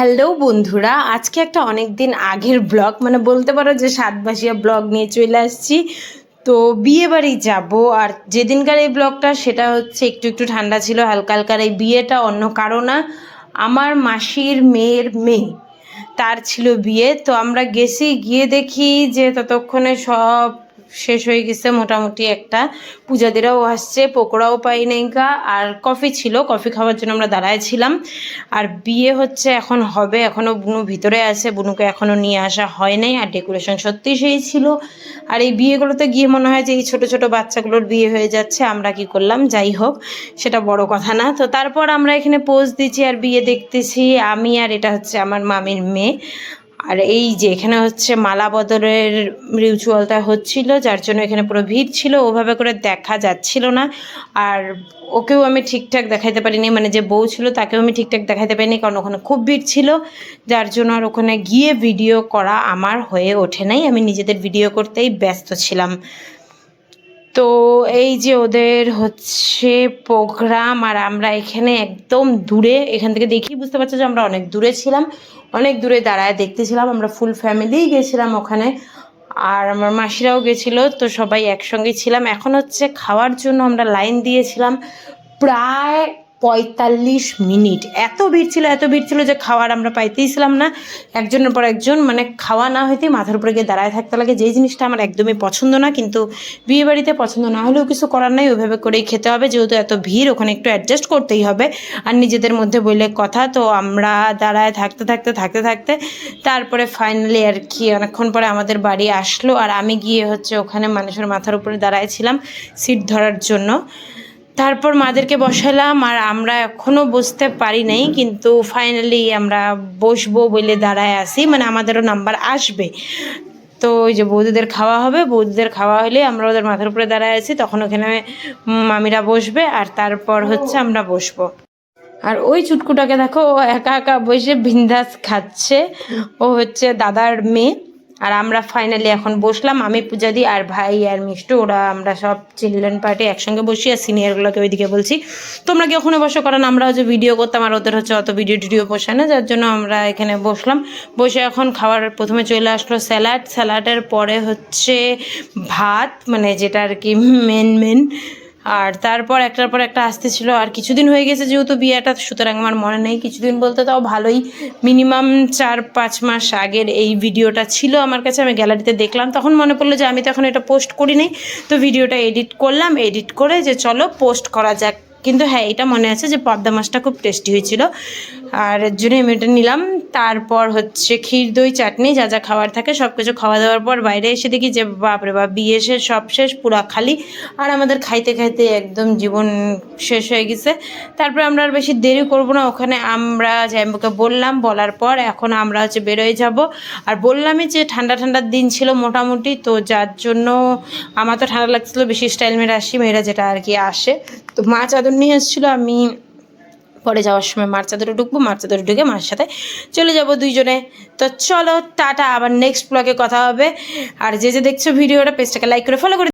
Hello বন্ধুরা, আজকে একটা অনেক দিন আগের ব্লগ মানে বলতে পারো যে সাতবাসিয়া ব্লগ নিয়ে চলে আসছি। তো বিয়ে বাড়ি যাব, আর যেদিনকার এই ব্লগটা সেটা হচ্ছে একটু একটু ঠান্ডা ছিল, হালকা হালকার এই বিয়েটা অন্য কারও না, আমার মাসির মেয়ের মেয়ে, তার ছিল বিয়ে। তো আমরা গেছি, গিয়ে দেখি যে ততক্ষণে সব শেষ হয়ে গেছে মোটামুটি একটা। পূজাদিরাও আসছে, পকোড়াও পাই নাইকা আর কফি ছিল, কফি খাওয়ার জন্য আমরা দাঁড়ায় ছিলাম। আর বিয়ে হচ্ছে এখন হবে এখনও বুনু ভিতরে আছে, বুনুকে এখনও নিয়ে আসা হয় নাই। আর ডেকোরেশন সত্যি সেই ছিল। আর এই বিয়েগুলোতে গিয়ে মনে হয় যে এই ছোট ছোট বাচ্চাগুলোর বিয়ে হয়ে যাচ্ছে, আমরা কি করলাম? যাই হোক, সেটা বড় কথা না। তো তারপর আমরা এখানে পোজ দিচ্ছি আর বিয়ে দেখতেছি। আমি আর এটা হচ্ছে আমার মামির মেয়ে। আর এই যে এখানে হচ্ছে মালা বদলের রিচুয়ালটা হচ্ছিল, যার জন্য এখানে পুরো ভিড় ছিল, ওভাবে করে দেখা যাচ্ছিল না। আর ওকেও আমি ঠিকঠাক দেখাইতে পারিনি মানে যে বউ ছিল তাকেও আমি ঠিকঠাক দেখাইতে পারিনি, কারণ ওখানে খুব ভিড় ছিল। যার জন্য আর ওখানে গিয়ে ভিডিও করা আমার হয়ে ওঠে নাই, আমি নিজেদের ভিডিও করতেই ব্যস্ত ছিলাম। তো এই যে ওদের হচ্ছে প্রোগ্রাম আর আমরা এখানে একদম দূরে, এখান থেকে দেখি বুঝতে পারছ যে আমরা অনেক দূরে ছিলাম, অনেক দূরে দাঁড়ায় দেখতেছিলাম, আমরা ফুল ফ্যামিলিই গেছিলাম ওখানে, আর আমার মাসিরাও গেছিল, তো সবাই একসঙ্গে ছিলাম। এখন হচ্ছে খাওয়ার জন্য আমরা লাইন দিয়েছিলাম, প্রায় পঁয়তাল্লিশ মিনিট। এত ভিড় ছিল, এত ভিড় ছিল যে খাওয়ার আমরা পাইতেইছিলাম না। একজনের পর একজন মানে খাওয়া না হইতে মাথার উপরে গিয়ে দাঁড়ায় থাকতে লাগে। যেই জিনিসটা আমার একদমই পছন্দ না, কিন্তু বিয়ে বাড়িতে পছন্দ না হলেও কিছু করার নাই, ওইভাবে করেই খেতে হবে। যেহেতু এত ভিড়, ওখানে একটু অ্যাডজাস্ট করতেই হবে। আর নিজেদের মধ্যে বললে কথা, তো আমরা দাঁড়ায় থাকতে থাকতে থাকতে থাকতে তারপরে ফাইনালি আর কি অনেকক্ষণ পরে আমাদের বাড়ি আসলো। আর আমি গিয়ে হচ্ছে ওখানে মানুষের মাথার উপরে দাঁড়ায় ছিলাম সিট ধরার জন্য। তারপর মাদেরকে বসালাম আর আমরা এখনও বসতে পারি নাই, কিন্তু ফাইনালি আমরা বসবো বলে দাঁড়ায় আসি মানে আমাদেরও নাম্বার আসবে। তো ওই যে বৌদিদের খাওয়া হবে, বৌদিদের খাওয়া হলে আমরা ওদের মাথার উপরে দাঁড়ায় আছি, তখন ওখানে মামিরা বসবে আর তারপর হচ্ছে আমরা বসবো। আর ওই চুটকুটাকে দেখো, ও একা একা বসে বিন্দাস খাচ্ছে, ও হচ্ছে দাদার মেয়ে। আর আমরা ফাইনালি এখন বসলাম, আমি, পূজাদি আর ভাই আর মিষ্টু, ওরা আমরা সব চিলড্রেন পার্টি একসঙ্গে বসি আর সিনিয়রগুলোকে ওইদিকে বলছি। তোমরা কি ওখানে বসো? কারণ আমরা হচ্ছে ভিডিও করতাম আর ওদের হচ্ছে অত ভিডিও টিডিও বসে না, যার জন্য আমরা এখানে বসলাম। বসে এখন খাওয়ার প্রথমে চলে আসলো স্যালাড স্যালাডের পরে হচ্ছে ভাত মানে যেটা আর কি মেন মেন আর তারপর একটার পর একটা আসতেছিল, আর কিছুদিন হয়ে গেছে যেহেতু বিয়েটা, সুতরাং আমার মনে নেই। কিছুদিন বলতে তাও ভালোই। মিনিমাম চার পাঁচ মাস আগের এই ভিডিওটা ছিল আমার কাছে, আমি গ্যালারিতে দেখলাম। তখন মনে পড়ল যে আমি তখন এটা পোস্ট করি নাই তো ভিডিওটা এডিট করলাম এডিট করে যে চলো পোস্ট করা যাক। কিন্তু হ্যাঁ এটা মনে আছে যে পদ্মা মাছটা খুব টেস্টি হয়েছিল। আর জন্য আমি এটা নিলাম, তারপর হচ্ছে ক্ষীর, দই, চাটনি, যা যা খাওয়ার থাকে সব কিছু খাওয়া দাওয়ার পর বাইরে এসে দেখি যে বাপরে বাপ, বিয়ে শেষ, সব শেষ, পুরা খালি। আর আমাদের খাইতে খাইতে একদম জীবন শেষ হয়ে গেছে। তারপরে আমরা আর বেশি দেরি করব না, ওখানে আমরা জাইম্বুকে বললাম, বলার পর এখন আমরা হচ্ছে বেরোয় যাব। আর বললামই যে ঠান্ডা ঠান্ডার দিন ছিল মোটামুটি, তো যার জন্য আমার তো ঠান্ডা লাগছিল, বেশি স্টাইল মেয়েরা আসি, মেয়েরা যেটা আর কি আসে। তো মা চাদর নিয়ে এসেছিল, আমি পরে যাওয়ার সময় মার চাদরে ঢুকবো, মার চাদরে ঢুকে মার সাথে চলে যাব দুইজনে। তো চলো, টাটা, আবার নেক্সট ব্লগে কথা হবে। আর যে যে দেখছ ভিডিওটা পেজটাকে লাইক করে ফলো করে